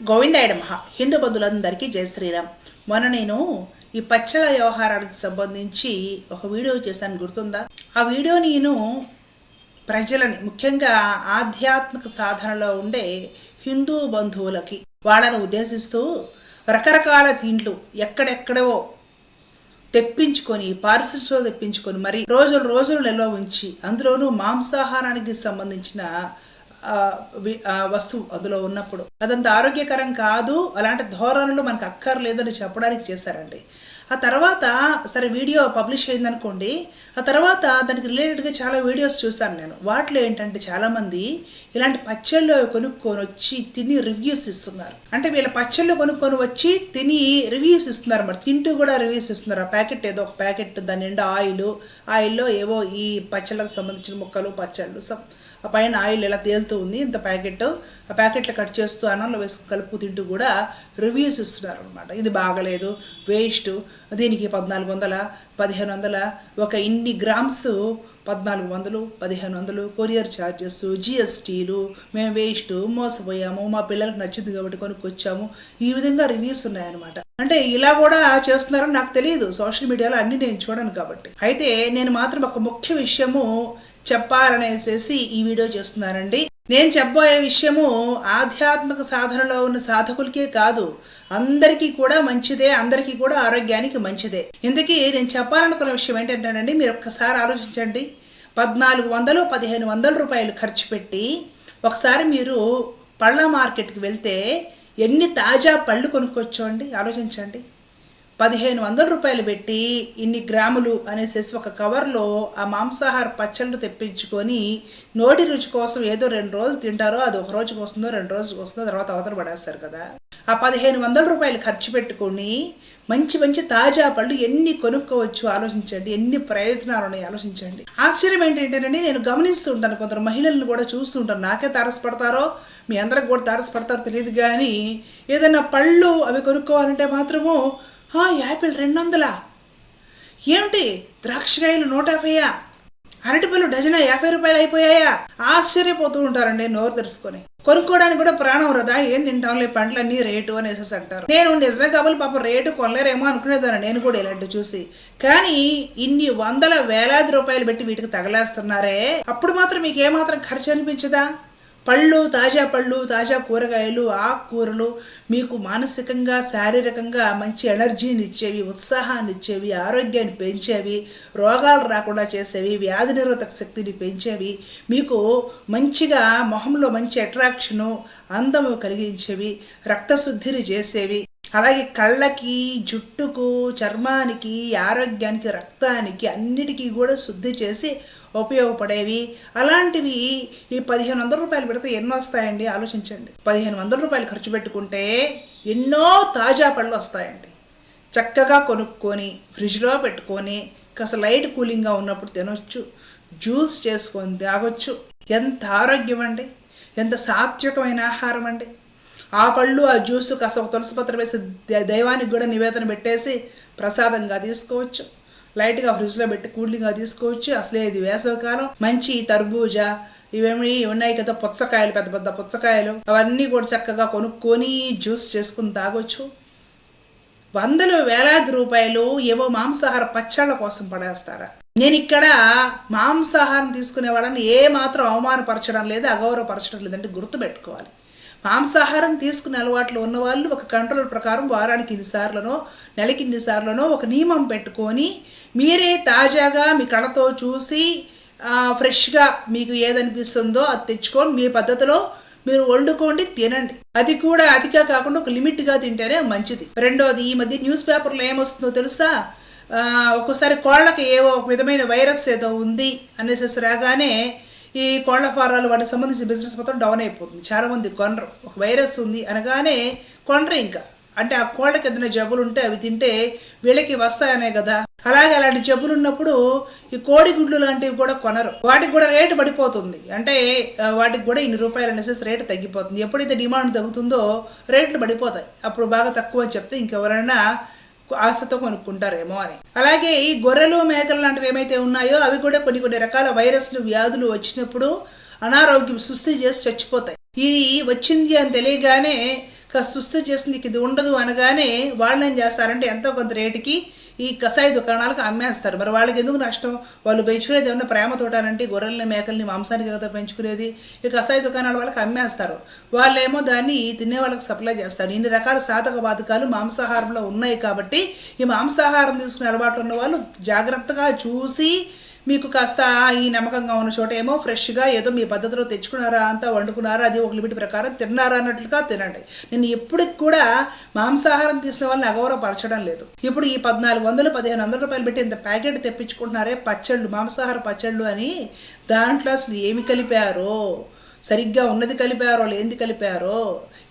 గోవిందాయుడు మహా హిందూ బంధువులందరికీ జయ శ్రీరామ్. మొన్న నేను ఈ పచ్చల వ్యవహారానికి సంబంధించి ఒక వీడియో చేశాను గుర్తుందా? ఆ వీడియో నేను ప్రజలని ముఖ్యంగా ఆధ్యాత్మిక సాధనలో ఉండే హిందూ బంధువులకి వాళ్ళని ఉద్దేశిస్తూ రకరకాల తిండ్లు ఎక్కడెక్కడో తెప్పించుకొని పారిశుద్ధ్యంలో తెప్పించుకొని మరి రోజులు రోజులు నిల్వ ఉంచి అందులోనూ మాంసాహారానికి సంబంధించిన వస్తువు అందులో ఉన్నప్పుడు. అదంత ఆరోగ్యకరం కాదు అలాంటి ధోరణులు మనకు అక్కర్లేదు అని చెప్పడానికి చేశారండి. ఆ తర్వాత సరే వీడియో పబ్లిష్ అయిందనుకోండి ఆ తర్వాత దానికి రిలేటెడ్గా చాలా వీడియోస్ చూశాను నేను. వాటిలో ఏంటంటే చాలామంది ఇలాంటి పచ్చళ్ళు కొనుక్కొని వచ్చి తిని రివ్యూస్ ఇస్తున్నారు. అంటే వీళ్ళ పచ్చళ్ళు కొనుక్కొని వచ్చి తిని రివ్యూస్ ఇస్తున్నారు మరి. తింటూ కూడా రివ్యూస్ ఇస్తున్నారు. ఆ ప్యాకెట్ ఏదో ఒక ప్యాకెట్ దాని నిండా ఆయిల్ ఆయిల్లో ఏవో ఈ పచ్చళ్ళకు సంబంధించిన ముక్కలు పచ్చళ్ళు సం ఆ పైన ఆయిల్ ఎలా తేలుతూ ఉంది ఇంత ప్యాకెట్. ఆ ప్యాకెట్లు కట్ చేస్తూ అన్నంలో వేసుకుని కలుపు తింటూ కూడా రివ్యూస్ ఇస్తున్నారు అనమాట ఇది బాగలేదు వేస్ట్. దీనికి పద్నాలుగు వందల పదిహేను వందల ఒక ఇన్ని గ్రామ్స్ పద్నాలుగు వందలు పదిహేను వందలు కొరియర్ ఛార్జెస్ జిఎస్టీలు. మేము వేస్ట్ మోసపోయాము మా పిల్లలకు నచ్చింది కాబట్టి కొనుక్కొచ్చాము. ఈ విధంగా రివ్యూస్ ఉన్నాయన్నమాట. అంటే ఇలా కూడా చేస్తున్నారని నాకు తెలియదు. సోషల్ మీడియాలో అన్ని నేను చూడను కాబట్టి. అయితే నేను మాత్రం ఒక ముఖ్య విషయము చెప్పాలనేసేసి ఈ వీడియో చేస్తున్నానండి నేను చెప్పబోయే విషయము ఆధ్యాత్మిక సాధనలో ఉన్న సాధకులకే కాదు అందరికీ కూడా మంచిదే అందరికీ కూడా ఆరోగ్యానికి మంచిదే. ఇంతకీ నేను చెప్పాలనుకున్న విషయం ఏంటంటేనండి మీరు ఒక్కసారి ఆలోచించండి. పద్నాలుగు వందలు పదిహేను వందల రూపాయలు ఖర్చు పెట్టి ఒకసారి మీరు పళ్ళ మార్కెట్కి వెళ్తే ఎన్ని తాజా పళ్ళు కొనుక్కొచ్చోండి ఆలోచించండి. పదిహేను వందల రూపాయలు పెట్టి ఇన్ని గ్రాములు అనేసేసి ఒక కవర్లో ఆ మాంసాహార పచ్చళ్ళు తెప్పించుకొని నోటి రుచి కోసం ఏదో రెండు రోజులు తింటారో అది ఒక రోజుకి వస్తుందో రెండు రోజుకి వస్తుందో తర్వాత అవతల పడేస్తారు కదా. ఆ పదిహేను వందల రూపాయలు ఖర్చు పెట్టుకొని మంచి మంచి తాజా పళ్ళు ఎన్ని కొనుక్కోవచ్చు ఆలోచించండి ఎన్ని ప్రయోజనాలు ఉన్నాయి ఆలోచించండి. ఆశ్చర్యం ఏంటంటేనండి నేను గమనిస్తూ ఉంటాను కొందరు మహిళలను కూడా చూస్తూ ఉంటాను నాకే తారసపడతారో మీ అందరికి కూడా తారసపడతారో తెలియదు కానీ ఏదైనా పళ్ళు అవి కొనుక్కోవాలంటే మాత్రము యాపిల్ రెండు వందలా ఏమిటి ద్రాక్షకాయలు నూట యాభైయా అరటిపళ్ళు డజన్ యాభై రూపాయలు అయిపోయాయా? ఆశ్చర్యపోతూ ఉంటారండి నోరు తెలుసుకొని కొనుక్కోవడానికి కూడా ప్రాణం రదా ఏం తింటాంలే పండ్లన్నీ రేటు అనేసి అంటారు. నేను నిజమే కాబట్టి పాపం రేటు కొనలేరేమో అనుకునేదాన్ని నేను కూడా ఇలాంటివి చూసి. కానీ ఇన్ని వందల వేలాది రూపాయలు పెట్టి వీటికి తగలేస్తున్నారే? అప్పుడు మాత్రం మీకు ఏమాత్రం ఖర్చు అనిపించదా? పళ్ళు తాజా పళ్ళు తాజా కూరగాయలు ఆకుకూరలు మీకు మానసికంగా శారీరకంగా మంచి ఎనర్జీని ఇచ్చేవి ఉత్సాహాన్ని ఇచ్చేవి ఆరోగ్యాన్ని పెంచేవి రోగాలు రాకుండా చేసేవి వ్యాధి నిరోధక శక్తిని పెంచేవి మీకు మంచిగా మొహంలో మంచి అట్రాక్షను అందము కలిగించేవి రక్తశుద్ధిని చేసేవి. అలాగే కళ్ళకి జుట్టుకు చర్మానికి ఆరోగ్యానికి రక్తానికి అన్నిటికీ కూడా శుద్ధి చేసి ఉపయోగపడేవి. అలాంటివి ఈ పదిహేను వందల రూపాయలు పెడితే ఎన్నో వస్తాయండి? ఆలోచించండి. పదిహేను వందల రూపాయలు ఖర్చు పెట్టుకుంటే ఎన్నో తాజా పళ్ళు వస్తాయండి. చక్కగా కొనుక్కొని ఫ్రిడ్జ్లో పెట్టుకొని కాస్త లైట్ కూలింగ్గా ఉన్నప్పుడు తినొచ్చు. జ్యూస్ చేసుకొని తాగొచ్చు. ఎంత ఆరోగ్యం అండి ఎంత సాత్వికమైన ఆహారం అండి ఆ పళ్ళు ఆ జ్యూస్ కాస్త ఒక తులసిపత్రం వేసి దైవానికి కూడా నివేదన పెట్టేసి ప్రసాదంగా తీసుకోవచ్చు. లైట్గా ఫ్రిడ్జ్లో పెట్టి కూలింగ్గా తీసుకోవచ్చు. అసలే ఇది వేసవికాలం. మంచి తర్బూజా. ఇవేమి ఉన్నాయి కదా? పుచ్చకాయలు పెద్ద పెద్ద పుచ్చకాయలు. అవన్నీ కూడా చక్కగా కొనుక్కొని జ్యూస్ చేసుకుని తాగొచ్చు. వందలు వేలాది రూపాయలు ఏవో మాంసాహార పచ్చళ్ళ కోసం పడేస్తారా? నేను ఇక్కడ మాంసాహారం తీసుకునే వాళ్ళని ఏ మాత్రం అవమానపరచడం లేదు అగౌరవపరచడం లేదంటే గుర్తుపెట్టుకోవాలి. మాంసాహారం తీసుకునే అలవాట్లు ఉన్నవాళ్ళు ఒక కంట్రోల్ ప్రకారం వారానికి ఇన్నిసార్లనో నెలకి ఇన్నిసార్లనో ఒక నియమం పెట్టుకొని మీరే తాజాగా మీ కళతో చూసి ఫ్రెష్గా మీకు ఏదనిపిస్తుందో అది తెచ్చుకొని మీ పద్ధతిలో మీరు వండుకోండి తినండి. అది కూడా అతిగా కాకుండా ఒక లిమిట్గా తింటేనే మంచిది. రెండోది ఈ మధ్య న్యూస్ పేపర్లో ఏమొస్తుందో తెలుసా? ఒక్కోసారి కోళ్ళకి ఏవో ఒక విధమైన వైరస్ ఏదో ఉంది అనేసి రాగానే ఈ కోళ్ళ ఫారాలు వాటికి సంబంధించిన బిజినెస్ మొత్తం డౌన్ అయిపోతుంది. చాలామంది కొనరు. ఒక వైరస్ ఉంది అనగానే కొనరు ఇంకా. అంటే ఆ కోళ్ళకి ఏదైనా జబ్బులు ఉంటే అవి తింటే వీళ్ళకి వస్తాయనే కదా. అలాగే అలాంటి జబ్బులు ఉన్నప్పుడు ఈ కోడి గుడ్లు లాంటివి కూడా కొనరు. వాటికి కూడా రేటు పడిపోతుంది. అంటే వాటికి కూడా ఇన్ని రూపాయలు అనేసి రేటు తగ్గిపోతుంది. ఎప్పుడైతే డిమాండ్ తగ్గుతుందో రేట్లు పడిపోతాయి. అప్పుడు బాగా తక్కువ అని చెప్తే ఇంకెవరైనా ఆశతో కొనుక్కుంటారేమో అని. అలాగే ఈ గొర్రెలు మేకలు లాంటివి ఏమైతే ఉన్నాయో అవి కూడా కొన్ని కొన్ని రకాల వైరస్లు వ్యాధులు వచ్చినప్పుడు అనారోగ్యం సుస్థి చేసి చచ్చిపోతాయి. ఇది వచ్చింది అని తెలియగానే కాస్త సుస్థి చేసి నీకు ఇది ఉండదు అనగానే వాళ్ళు ఏం చేస్తారంటే ఎంతో కొంత రేటుకి ఈ కషాయ దుకాణాలకు అమ్మేస్తారు. మరి వాళ్ళకి ఎందుకు నష్టం? వాళ్ళు పెంచుకునేది ఏమన్నా ప్రేమ తోటాలంటే గొర్రెల్ని మేకల్ని మాంసానికి కదా పెంచుకునేది? ఈ కషాయ దుకాణాల వాళ్ళకి అమ్మేస్తారు. వాళ్ళేమో దాన్ని తినే వాళ్ళకి సప్లై చేస్తారు. ఇన్ని రకాల సాధక బాధకాలు మాంసాహారంలో ఉన్నాయి కాబట్టి ఈ మాంసాహారం తీసుకునే అలవాటు ఉన్న వాళ్ళు జాగ్రత్తగా చూసి మీకు కాస్త ఈ నమ్మకంగా ఉన్న చోట ఏమో ఫ్రెష్గా ఏదో మీ పద్ధతిలో తెచ్చుకున్నారా అంతా వండుకున్నారా అది ఒక లిమిట్ ప్రకారం తిన్నారా అన్నట్లుగా తినండి. నేను ఎప్పటికి కూడా మాంసాహారం తీసిన వాళ్ళని అగౌరవపరచడం లేదు. ఇప్పుడు ఈ పద్నాలుగు వందలు పదిహేను వందల రూపాయలు పెట్టి ఇంత ప్యాకెట్ తెప్పించుకుంటున్నారే పచ్చళ్ళు మాంసాహార పచ్చళ్ళు అని దాంట్లో అసలు ఏమి కలిపారో సరిగ్గా ఉన్నది కలిపారో లేనిది కలిపారో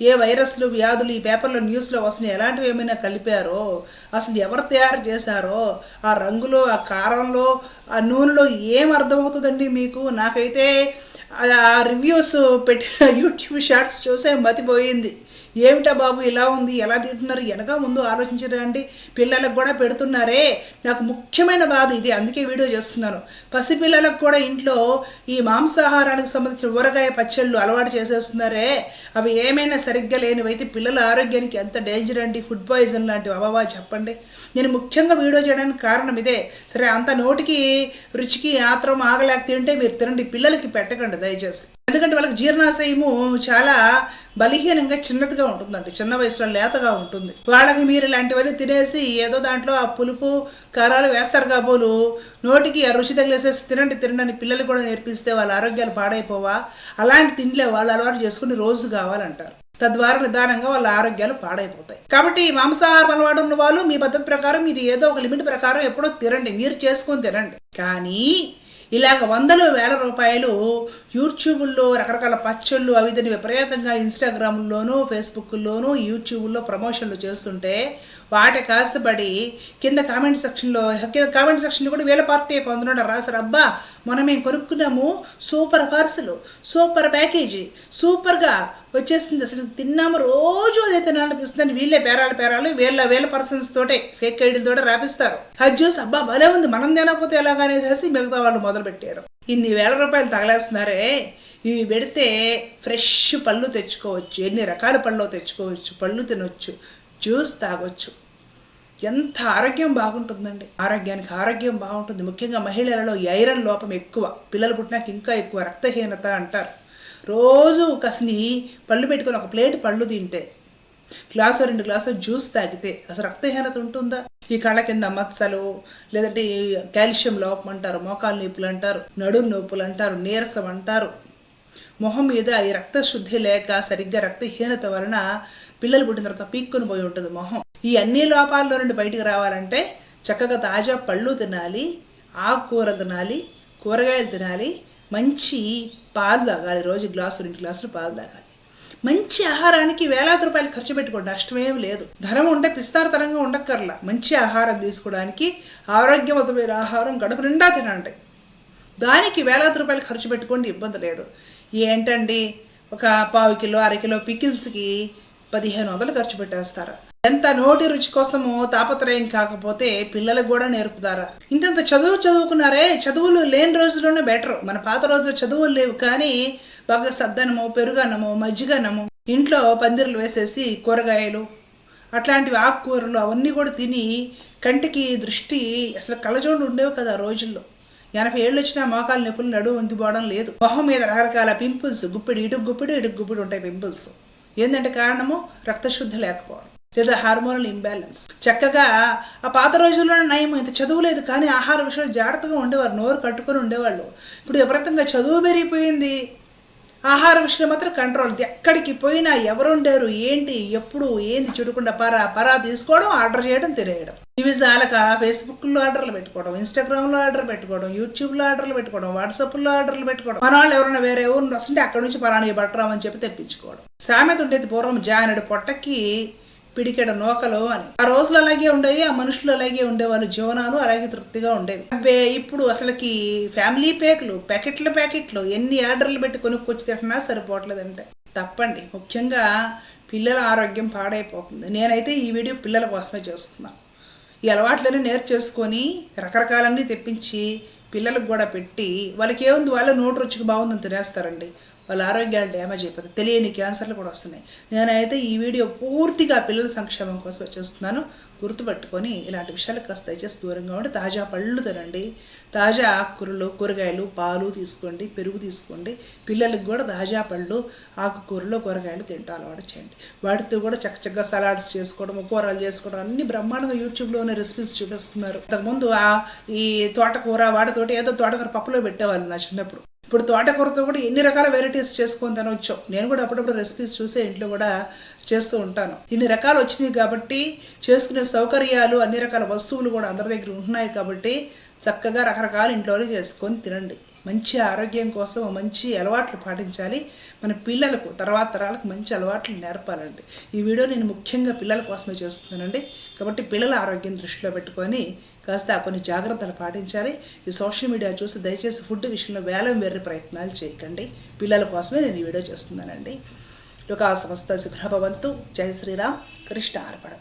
ఏ వైరస్లు వ్యాధులు ఈ పేపర్లో న్యూస్లో వస్తున్నాయి ఎలాంటివి ఏమైనా కలిపారో అసలు ఎవరు తయారు చేశారో ఆ రంగులో ఆ కారంలో ఆ ఆ నూనెలో ఏం అర్థమవుతుందండి మీకు? నాకైతే ఆ రివ్యూస్ పెట్టిన యూట్యూబ్ షార్ట్స్ చూసే మతిపోయింది. ఏమిటా బాబు ఇలా ఉంది? ఎలా తింటున్నారు? వెనక ముందు ఆలోచించరండి. పిల్లలకు కూడా పెడుతున్నారే. నాకు ముఖ్యమైన బాధ ఇది. అందుకే వీడియో చేస్తున్నాను. పసిపిల్లలకు కూడా ఇంట్లో ఈ మాంసాహారానికి సంబంధించిన ఊరగాయ పచ్చళ్ళు అలవాటు చేసేస్తున్నారే. అవి ఏమైనా సరిగ్గా లేనివైతే పిల్లల ఆరోగ్యానికి ఎంత డేంజర్ అండి? ఫుడ్ పాయిజన్ లాంటివి. అవవా చెప్పండి. నేను ముఖ్యంగా వీడియో చేయడానికి కారణం ఇదే. సరే అంత నోటికి రుచికి ఆత్రం ఆగలేక తింటే మీరు తినండి. పిల్లలకి పెట్టకండి దయచేసి. ఎందుకంటే వాళ్ళకి జీర్ణాశయము చాలా బలహీనంగా చిన్నదిగా ఉంటుందండి. చిన్న వయసులో లేతగా ఉంటుంది. వాళ్ళకి మీరు ఇలాంటివన్నీ తినేసి ఏదో దాంట్లో ఆ పులుపు కారాలు వేస్తారు కాబోలు నోటికి ఆ రుచి తగిలేసేసి తినండి తినండి పిల్లలు కూడా నేర్పిస్తే వాళ్ళ ఆరోగ్యాలు పాడైపోవా? అలాంటి తిండిలే వాళ్ళు అలవాటు చేసుకుని రోజు కావాలంటారు. తద్వారా నిదానంగా వాళ్ళ ఆరోగ్యాలు పాడైపోతాయి. కాబట్టి మాంసాహారం అలవాటు ఉన్న వాళ్ళు మీ పద్ధతి ప్రకారం మీరు ఏదో ఒక లిమిట్ ప్రకారం ఎప్పుడో తినండి. మీరు చేసుకొని తినండి. కానీ ఇలాగ వందలు వేల రూపాయలు యూట్యూబ్లో రకరకాల పచ్చళ్ళు అవి దాన్ని విపరీతంగా ఇన్స్టాగ్రామ్లోనూ ఫేస్బుక్లోనూ యూట్యూబ్లో ప్రమోషన్లు చేస్తుంటే వాటి కాసుబడి కింద కామెంట్ సెక్షన్లో కింద కామెంట్ సెక్షన్లో కూడా వీళ్ళ పార్టీ కొందరు రాశారు. అబ్బా మనం మేము కొనుక్కున్నాము? సూపర్ పార్సల్ సూపర్ ప్యాకేజీ సూపర్గా వచ్చేస్తుంది అసలు. తిన్నాము రోజు అదే తినాలనిపిస్తుందని వీళ్ళే పేరాలు పేరాలు వీళ్ళ వీళ్ళ పర్సన్స్ తోటే ఫేక్ ఐడీలతోటే రాపిస్తారు. హజ్ చూసి అబ్బా భలే ఉంది. మనం తినకపోతే ఎలాగానే చేసి మిగతా వాళ్ళు మొదలు పెట్టారు ఇన్ని వేల రూపాయలు తగలేస్తున్నారే. ఇవి పెడితే ఫ్రెష్ పళ్ళు తెచ్చుకోవచ్చు. ఎన్ని రకాల పళ్ళు తెచ్చుకోవచ్చు. పళ్ళు తినొచ్చు. జ్యూస్ తాగొచ్చు. ఎంత ఆరోగ్యం బాగుంటుందండి. ఆరోగ్యానికి ఆరోగ్యం బాగుంటుంది. ముఖ్యంగా మహిళలలో ఐరన్ లోపం ఎక్కువ. పిల్లలు పుట్టినాక ఇంకా ఎక్కువ రక్తహీనత అంటారు. రోజు కసిని పళ్ళు పెట్టుకొని ఒక ప్లేట్ పళ్ళు తింటే గ్లాసు రెండు గ్లాసులు జ్యూస్ తాగితే అసలు రక్తహీనత ఉంటుందా? ఈ కళ్ళ కింద మచ్చలు లేదంటే కాల్షియం లోపం అంటారు మోకాలు నొప్పులు అంటారు నడు నొప్పులు అంటారు నీరసం అంటారు. మొహం మీద ఈ రక్త శుద్ధి లేక సరిగ్గా రక్తహీనత వలన పిల్లలు పుట్టిన తర్వాత పీక్కుని పోయి ఉంటుంది మొహం. ఈ అన్ని లోపాల్లో నుండి బయటికి రావాలంటే చక్కగా తాజా పళ్ళు తినాలి ఆకుకూర తినాలి కూరగాయలు తినాలి మంచి పాలు తాగాలి రోజు గ్లాసు రెండు గ్లాసులు పాలు తాగాలి. మంచి ఆహారానికి వేలాది రూపాయలు ఖర్చు పెట్టుకోండి నష్టమేం లేదు. ధనం ఉంటే పిస్తారతరంగా ఉండక్కర్లా. మంచి ఆహారం తీసుకోవడానికి ఆరోగ్యవంతమైన ఆహారం గడుపు నిండా తినండి. దానికి వేలాది రూపాయలు ఖర్చు పెట్టుకోండి ఇబ్బంది లేదు. ఏంటండి? ఒక పావు కిలో అరకిలో పికిల్స్కి పదిహేను వందలు ఖర్చు పెట్టేస్తారు? ఎంత నోటి రుచి కోసము తాపత్రయం కాకపోతే పిల్లలకు కూడా నేర్పుతారా? ఇంతంత చదువు చదువుకున్నారే చదువులు లేని రోజుల్లోనే బెటర్. మన పాత రోజుల్లో చదువులు లేవు కానీ బాగా సద్దనము పెరుగన్నము మజ్జిగన్నము ఇంట్లో పందిర్లు వేసేసి కూరగాయలు అట్లాంటివి ఆకుకూరలు అవన్నీ కూడా తిని కంటికి దృష్టి అసలు కళ్ళజోళ్ళు ఉండేవి కదా ఆ రోజుల్లో. ఎనభై ఏళ్ళు వచ్చినా మోకాలు నొప్పులు నడువు వంగిపోవడం లేదు. మొహం మీద రకరకాల పింపుల్స్ గుప్పిడి ఇటుకు గుప్పిడి ఇటుకు గుప్పిడి ఉంటాయి పింపుల్స్. ఏంటంటే కారణము? రక్తశుద్ధి లేకపోవడం. లేదా హార్మోనల్ ఇంబ్యాలెన్స్. చక్కగా ఆ పాత రోజుల్లోనే నయం ఇంత చదువు లేదు కానీ ఆహార విషయంలో జాగ్రత్తగా ఉండేవారు నోరు కట్టుకొని ఉండేవాళ్ళు. ఇప్పుడు విపరీతంగా చదువు పెరిగిపోయింది. ఆహార విషయంలో మాత్రం కంట్రోల్ ఎక్కడికి పోయినా ఎవరుండారు ఏంటి ఎప్పుడు ఏంది చూడకుండా పరా పరా తీసుకోవడం ఆర్డర్ చేయడం తినేయడం. ఇవి చాలక ఫేస్బుక్లో ఆర్డర్లు పెట్టుకోవడం ఇన్స్టాగ్రామ్లో ఆర్డర్ పెట్టుకోవడం యూట్యూబ్లో ఆర్డర్లు పెట్టుకోవడం వాట్సాప్లో ఆర్డర్లు పెట్టుకోవడం. మన వాళ్ళు ఎవరైనా వేరే ఊరు వస్తుంటే అక్కడ నుంచి పలానా బట్టరామని చెప్పి తెప్పించుకోవడం. సామెత ఉండేది పూర్వం జానడు పొట్టకి పిడికెడ నోకలు అని. ఆ రోజులు అలాగే ఉండేవి ఆ మనుషులు అలాగే ఉండేవాళ్ళు జీవనాలు అలాగే తృప్తిగా ఉండేవి. అబ్బే ఇప్పుడు అసలుకి ఫ్యామిలీ ప్యాక్లు ప్యాకెట్ల ప్యాకెట్లు ఎన్ని ఆర్డర్లు పెట్టి కొనుక్కొచ్చి తింటున్నా సరిపోవట్లేదంటే. తప్పండి ముఖ్యంగా పిల్లల ఆరోగ్యం పాడైపోతుంది. నేనైతే ఈ వీడియో పిల్లల కోసమే చేస్తున్నాను ఈ అలవాట్లన్నీ నేర్చేసుకొని రకరకాలన్నీ తెప్పించి పిల్లలకు కూడా పెట్టి వాళ్ళకి ఏముంది వాళ్ళ నోటు రుచికి బాగుందని తినేస్తారండి. వాళ్ళ ఆరోగ్యాలు డ్యామేజ్ అయిపోతాయి. తెలియని క్యాన్సర్లు కూడా వస్తున్నాయి. నేనైతే ఈ వీడియో పూర్తిగా పిల్లల సంక్షేమం కోసం చేస్తున్నాను. గుర్తుపెట్టుకొని ఇలాంటి విషయాలకు కాస్త దయచేసి దూరంగా ఉండి తాజా పళ్ళు తినండి. తాజా ఆకుకూరలు కూరగాయలు పాలు తీసుకోండి పెరుగు తీసుకోండి. పిల్లలకు కూడా తాజా పళ్ళు ఆకుకూరలు కూరగాయలు తింటూ అలవాటు చేయండి. వాటితో కూడా చక్కచక్కగా సలాడ్స్ చేసుకోవడం కూరలు చేసుకోవడం అన్ని బ్రహ్మాండంగా యూట్యూబ్లోనే రెసిపీస్ చూపిస్తున్నారు. అంతకుముందు ఆ ఈ తోటకూర వాటితోటి ఏదో తోటకూర పప్పులో పెట్టేవాళ్ళు నా చిన్నప్పుడు. ఇప్పుడు తోటకూరతో కూడా ఎన్ని రకాల వెరైటీస్ చేసుకొని తినవచ్చు నేను కూడా అప్పుడప్పుడు రెసిపీస్ చూసే ఇంట్లో కూడా చేస్తూ ఉంటాను. ఇన్ని రకాలు వచ్చినాయి కాబట్టి చేసుకునే సౌకర్యాలు అన్ని రకాల వస్తువులు కూడా అందరి దగ్గర ఉంటున్నాయి కాబట్టి చక్కగా రకరకాల ఇంట్లోనే చేసుకొని తినండి. మంచి ఆరోగ్యం కోసం మంచి అలవాట్లు పాటించాలి. మన పిల్లలకు తర్వాత తరాలకు మంచి అలవాట్లు నేర్పాలండి. ఈ వీడియో నేను ముఖ్యంగా పిల్లల కోసమే చేస్తున్నానండి. కాబట్టి పిల్లల ఆరోగ్యం దృష్టిలో పెట్టుకొని కాస్త కొన్ని జాగ్రత్తలు పాటించాలి. ఈ సోషల్ మీడియా చూసి దయచేసి ఫుడ్ విషయంలో వేలం వేరే ప్రయత్నాలు చేయకండి. పిల్లల కోసమే నేను ఈ వీడియో చేస్తున్నానండి. లోకా సంస్థ శుభ్రభవంతు జై శ్రీరామ్. కృష్ణ ఆర్పడం